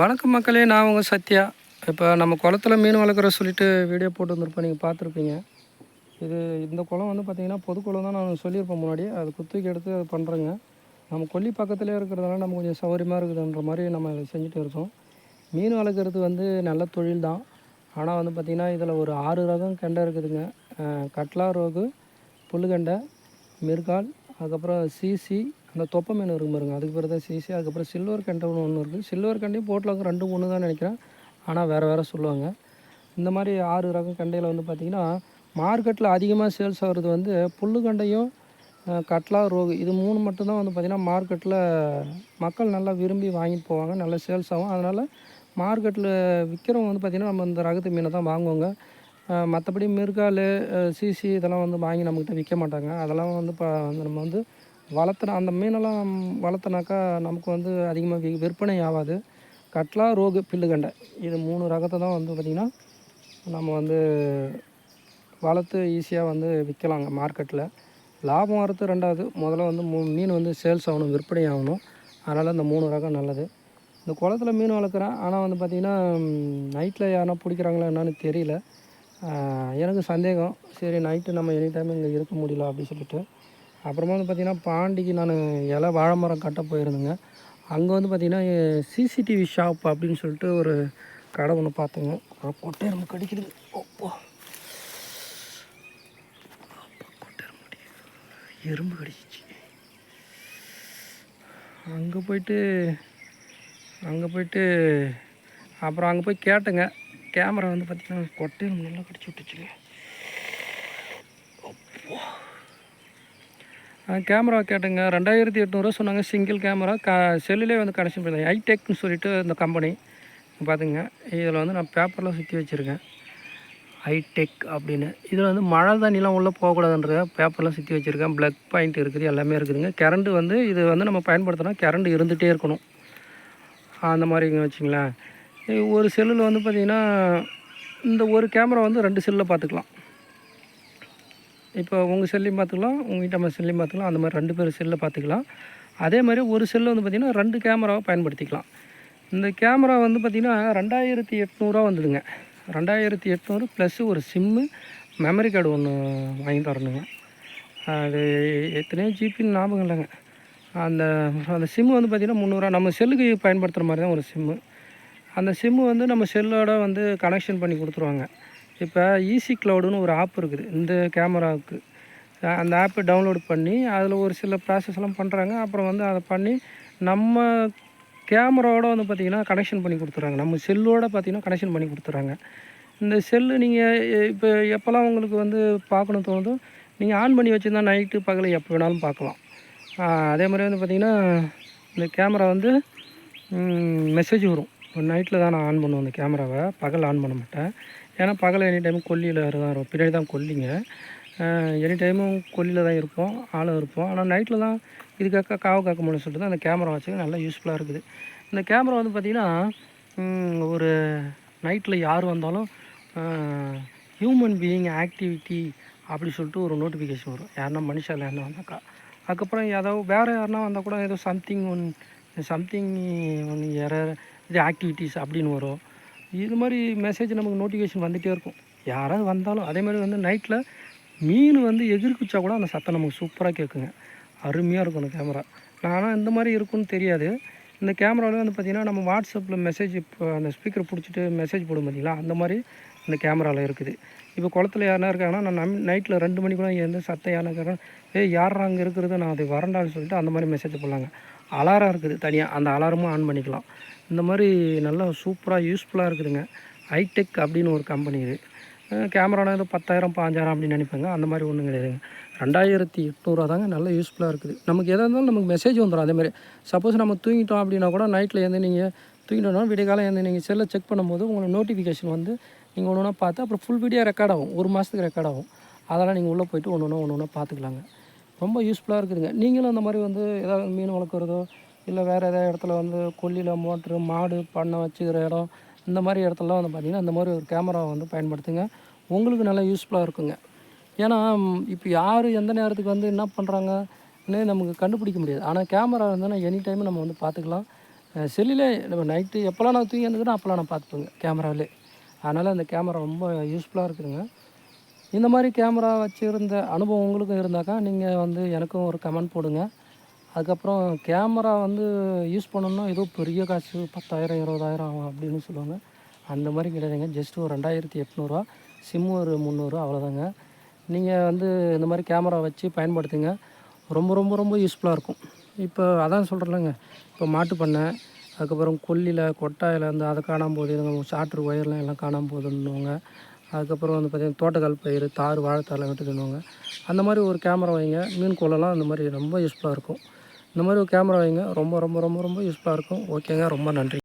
வணக்கம் மக்களே நான் உங்கள் சத்யா. இப்போ நம்ம குளத்துல மீன் வளர்க்குற சொல்லிட்டு வீடியோ போட்டு வந்திருப்போம். நீங்கள் பார்த்துருப்பீங்க. இது இந்த குளம் வந்து பார்த்திங்கன்னா பொது குளம் தான் நான் சொல்லியிருப்பேன் முன்னாடி அது குத்துக்கி எடுத்து அது பண்ணுறேங்க நம்ம கொல்லி பக்கத்துலேயே இருக்கிறதுனால நம்ம கொஞ்சம் சௌகரியமாக இருக்குதுன்ற மாதிரி நம்ம இதை செஞ்சுட்டு இருக்கோம். மீன் வளர்க்குறது வந்து நல்ல தொழில் தான். ஆனால் வந்து பார்த்திங்கன்னா இதில் ஒரு ஆறு ரகம் கெண்டை இருக்குதுங்க. கட்லா ரோகு புல்லுகண்டை மிர்கால் அதுக்கப்புறம் சிசி அந்த தொப்பை மீன் இருக்கும் பாருங்க. அதுக்கு பேர் தான் சிசி. அதுக்கப்புறம் சில்வர் கண்டை ஒன்று இருக்குது சில்வர் கண்டையும் போட்டில் வந்து ரெண்டு ஒன்று தான் நினைக்கிறேன். ஆனால் வேறு வேறு சொல்லுவாங்க. இந்த மாதிரி ஆறு ரகம் கண்டையில் வந்து பார்த்திங்கன்னா மார்க்கெட்டில் அதிகமாக சேல்ஸ் ஆகிறது வந்து புல்லு கண்டையும் கட்லா ரோகு இது மூணு மட்டும்தான் வந்து பார்த்திங்கன்னா மார்க்கெட்டில் மக்கள் நல்லா விரும்பி வாங்கிட்டு போவாங்க. நல்லா சேல்ஸ் ஆகும். அதனால் மார்க்கெட்டில் விற்கிறவங்க வந்து பார்த்திங்கன்னா நம்ம இந்த ரகத்து மீனை தான் வாங்குவாங்க. மற்றபடி மிருகால் சிசி இதெல்லாம் வந்து வாங்கி நம்மக்கிட்ட விற்க மாட்டாங்க. அதெல்லாம் வந்து இப்போ வந்து நம்ம வந்து வளர்த்துனா அந்த மீனெல்லாம் வளர்த்தனாக்கா நமக்கு வந்து அதிகமாக வி விற்பனை ஆகாது. கட்லா ரோகு பில்லுகண்டை. இது மூணு ரகத்தை தான் வந்து பார்த்திங்கன்னா நம்ம வந்து வளர்த்து ஈஸியாக வந்து விற்கலாங்க மார்க்கெட்டில் லாபம் வரது ரெண்டாவது. முதல்ல வந்து மூ மீன் வந்து சேல்ஸ் ஆகணும் விற்பனை ஆகணும். அதனால் இந்த மூணு ரகம் நல்லது. இந்த குளத்துல மீன் வளர்க்குறேன். ஆனால் வந்து பார்த்திங்கன்னா நைட்டில் யாருனா பிடிக்கிறாங்களா என்னன்னு தெரியல. எனக்கு சந்தேகம். சரி நைட்டு நம்ம எனி டைம் இங்கே இருக்க முடியல அப்படின்னு சொல்லிட்டு. அப்புறமா வந்து பார்த்திங்கன்னா பாண்டிக்கு நான் இலை வாழை மரம் கட்ட போயிருந்தேங்க. அங்கே வந்து பார்த்திங்கன்னா சிசிடிவி ஷாப் அப்படின்னு சொல்லிட்டு ஒரு கடை ஒன்று பார்த்தேங்க கொட்டை எறும்பு கடிக்கிறது ஓப்போ கொட்டை எறும்பு எறும்பு கடிச்சிச்சு. அங்கே போயிட்டு அங்கே போயிட்டு அப்புறம் அங்கே போய் கேட்டேங்க. கேமரா வந்து பார்த்திங்கன்னா கொட்டை எறும்பு நல்லா கடிச்சு விட்டுச்சுங்க. கேமரா கேட்டேங்க. ரெண்டாயிரத்தி எட்நூறுவா சொன்னாங்க. சிங்கிள் கேமரா க செல்லுலேயே வந்து கனெக்ஷன் பண்ணி ஐடெக்னு சொல்லிட்டு இந்த கம்பெனி பார்த்துங்க இதில் வந்து நான் பேப்பரில் சுற்றி வச்சுருக்கேன். ஹைடெக் அப்படின்னு. இதில் வந்து மழை தண்ணிலாம் உள்ளே போகக்கூடாதுன்ற பேப்பர்லாம் சுற்றி வச்சுருக்கேன். ப்ளக் பாயிண்ட் இருக்குது எல்லாமே இருக்குதுங்க. கரண்ட் வந்து இது வந்து நம்ம பயன்படுத்தினா கரண்ட் இருந்துகிட்டே இருக்கணும். அந்த மாதிரிங்க வச்சுங்களேன். ஒரு செல்லில் வந்து பார்த்திங்கன்னா இந்த ஒரு கேமரா வந்து ரெண்டு செல்லில் பார்த்துக்கலாம் இப்போ உங்கள் செல்லையும் பார்த்துக்கலாம் உங்கள்கிட்ட நம்ம செல்லையும் பார்த்துக்கலாம் அந்த மாதிரி ரெண்டு பேர் செல்லில் பார்த்துக்கலாம். அதே மாதிரி ஒரு செல்லு வந்து பார்த்திங்கன்னா ரெண்டு கேமராவை பயன்படுத்திக்கலாம். இந்த கேமரா வந்து பார்த்திங்கன்னா ரெண்டாயிரத்தி எட்நூறுவா வந்ததுங்க. ரெண்டாயிரத்தி எட்நூறு ப்ளஸ்ஸு ஒரு சிம்மு மெமரி கார்டு ஒன்று வாங்கி தரணுங்க. அது எத்தனையோ ஜிபின்னு ஞாபகம் இல்லைங்க. அந்த அந்த சிம்மு வந்து பார்த்திங்கன்னா முந்நூறுரூவா நம்ம செல்லுக்கு பயன்படுத்துகிற மாதிரி தான் ஒரு சிம்மு அந்த சிம்மு வந்து நம்ம செல்லோட வந்து கனெக்ஷன் பண்ணி கொடுத்துருவாங்க. இப்போ ஈஸி க்ளவுடுன்னு ஒரு ஆப் இருக்குது. இந்த கேமராவுக்கு அந்த ஆப்பை டவுன்லோட் பண்ணி அதில் ஒரு சில ப்ராசஸ்லாம் பண்ணுறாங்க அப்புறம் வந்து அதை பண்ணி நம்ம கேமராவோட வந்து பார்த்திங்கன்னா கனெக்ஷன் பண்ணி கொடுத்துறாங்க நம்ம செல்லோட பார்த்திங்கன்னா கனெக்ஷன் பண்ணி கொடுத்துறாங்க இந்த செல்லு நீங்கள் இப்போ எப்போல்லாம் உங்களுக்கு வந்து பார்க்கணும் தோணுதோ நீங்கள் ஆன் பண்ணி வச்சுருந்தா நைட்டு பகல் எப்போ வேணாலும் பார்க்கலாம். அதே மாதிரி வந்து பார்த்திங்கன்னா இந்த கேமரா வந்து மெசேஜ் வரும். நைட்டில் தான் நான் ஆன் பண்ணுவேன் அந்த கேமராவை பகல் ஆன் பண்ண மாட்டேன். ஏன்னா பகல் எனி டைம் கொல்லியில் தான் இருக்கும் பின்னாடி தான் கொல்லிங்க. எனி டைமும் கொல்லியில் தான் இருப்போம். ஆளும் இருப்போம். ஆனால் நைட்டில் தான் இதுக்காக காவு காக்க முடியும்னு சொல்லிட்டு தான் அந்த கேமரா வச்சு நல்லா யூஸ்ஃபுல்லாக இருக்குது. இந்த கேமரா வந்து பார்த்திங்கன்னா ஒரு நைட்டில் யார் வந்தாலும் ஹியூமன் பீயிங் ஆக்டிவிட்டி அப்படி சொல்லிட்டு ஒரு நோட்டிஃபிகேஷன் வரும். யாருன்னா மனுஷன் யாருனா வந்தாக்கா அதுக்கப்புறம் ஏதோ வேறு யாருன்னா வந்தால் கூட ஏதோ something one something one error இது ஆக்டிவிட்டீஸ் அப்படின்னு வரும். இது மாதிரி மெசேஜ் நமக்கு நோட்டிஃபிகேஷன் வந்துகிட்டே இருக்கும். யாராவது வந்தாலும் அதே மாதிரி வந்து நைட்டில் மீன் வந்து எகிரி குச்சா கூட அந்த சத்தம் நமக்கு சூப்பராக கேட்குங்க. அருமையாக இருக்கும் அந்த கேமரா ஆனால் இந்த மாதிரி இருக்கும்னு தெரியாது. இந்த கேமராவில் வந்து பார்த்திங்கன்னா நம்ம வாட்ஸ்அப்பில் மெசேஜ் இப்போ அந்த ஸ்பீக்கரை பிடிச்சிட்டு மெசேஜ் போடும் பார்த்திங்களா அந்த மாதிரி இந்த கேமராவில் இருக்குது. இப்போ குளத்துல யாருனா இருக்காங்கன்னா நான் நம் நைட்டில் ரெண்டு மணிக்குள்ள எந்த சத்தம் யாருனா கேட்குறேன் ஏ யாரா அங்கே இருக்கிறது? நான் அது வரண்டான்னு சொல்லிட்டு அந்த மாதிரி மெசேஜ் போடலாங்க. அலாரம் இருக்குது. தனியாக அந்த அலாரமும் ஆன் பண்ணிக்கலாம். இந்த மாதிரி நல்லா சூப்பராக யூஸ்ஃபுல்லாக இருக்குதுங்க. ஹைடெக் அப்படின்னு ஒரு கம்பெனி இது. கேமரானா ஏதோ பத்தாயிரம் பாஞ்சாயிரம் அப்படின்னு நினைப்பாங்க. அந்த மாதிரி ஒன்றும் கிடையாதுங்க. ரெண்டாயிரத்தி எட்நூறுவா தாங்க நல்லா யூஸ்ஃபுல்லாக இருக்குது. நமக்கு எதாக இருந்தாலும் நமக்கு மெசேஜ் வந்துடும் அதேமாதிரி சப்போஸ் நம்ம தூங்கிட்டோம் அப்படின்னா கூட நைட்டில் இருந்து நீங்கள் தூங்கிட்டோம்னா விடிய காலம் இருந்து நீங்கள் செல்லை செக் பண்ணும்போது உங்களுக்கு நோட்டிஃபிகேஷன் வந்து நீங்கள் ஒன்று ஒன்றா பார்த்து அப்புறம் ஃபுல் வீடியோ ரெக்கார்ட் ஆகும். ஒரு மாதத்துக்கு ரெக்கார்ட் ஆகும். அதெல்லாம் நீங்கள் உள்ளே போய்ட்டு ஒன்று ஒன்று ஒன்று ஒன்றா பார்த்துக்கலாங்க. ரொம்ப யூஸ்ஃபுல்லாக இருக்குதுங்க. நீங்களும் அந்த மாதிரி வந்து ஏதாவது மீன் வளர்க்குறதோ இல்லை வேறு ஏதாவது இடத்துல வந்து கொல்லியில் மோட்ரு மாடு பண்ணை வச்சுக்கிற இடம் இந்த மாதிரி இடத்துலலாம் வந்து பார்த்திங்கன்னா இந்த மாதிரி ஒரு கேமரா வந்து பயன்படுத்துங்க. உங்களுக்கு நல்லா யூஸ்ஃபுல்லாக இருக்குங்க. ஏன்னா இப்போ யார் எந்த நேரத்துக்கு வந்து என்ன பண்ணுறாங்கன்னு நமக்கு கண்டுபிடிக்க முடியாது. ஆனால் கேமரா இருந்ததுன்னா எனி டைம் நம்ம வந்து பார்த்துக்கலாம் செல்லில் நம்ம நைட்டு எப்போல்லாம் நான் தூங்கி இருந்துக்கிறேன் அப்போல்லாம் நான் பார்த்துப்பேங்க கேமராவிலே அதனால் அந்த கேமரா ரொம்ப யூஸ்ஃபுல்லாக இருக்குதுங்க. இந்த மாதிரி கேமரா வச்சுருந்த அனுபவம் உங்களுக்கும் இருந்தாக்கா நீங்கள் வந்து எனக்கும் ஒரு கமெண்ட் போடுங்க. அதுக்கப்புறம் கேமரா வந்து யூஸ் பண்ணணும்னா ஏதோ பெரிய காசு பத்தாயிரம் இருபதாயிரம் ஆகும் அப்படின்னு சொல்லுவாங்க. அந்த மாதிரி கிடையாதுங்க. ஜஸ்ட் ஒரு ரெண்டாயிரத்தி எட்நூறுவா. சிம்மு ஒரு முந்நூறு அவ்வளோதாங்க நீங்கள் வந்து இந்த மாதிரி கேமரா வச்சு பயன்படுத்துங்க. ரொம்ப ரொம்ப ரொம்ப யூஸ்ஃபுல்லாக இருக்கும். இப்போ அதான் சொல்கிறேன்லங்க இப்போ மாட்டு பண்ணை அதுக்கப்புறம் கொல்லியில் கொட்டாயில் வந்து அதை காணாமல் போகுது. இதுங்க சாட்ரு ஒயர்லாம் எல்லாம் காணாமல் போகுதுன்னுவாங்க. அதுக்கப்புறம் வந்து பார்த்திங்கன்னா தோட்டக்கால் பயிர் தார் வாழைத்தாரில் விட்டுதுன்னுவாங்க அந்த மாதிரி ஒரு கேமரா வைங்க. மீன் கொள்ளலாம் அந்த மாதிரி ரொம்ப யூஸ்ஃபுல்லாக இருக்கும். இந்த மாதிரி ஒரு கேமரா வைங்க. ரொம்ப ரொம்ப ரொம்ப ரொம்ப யூஸ்ஃபுல்லாக இருக்கும். ஓகேங்க. ரொம்ப நன்றி.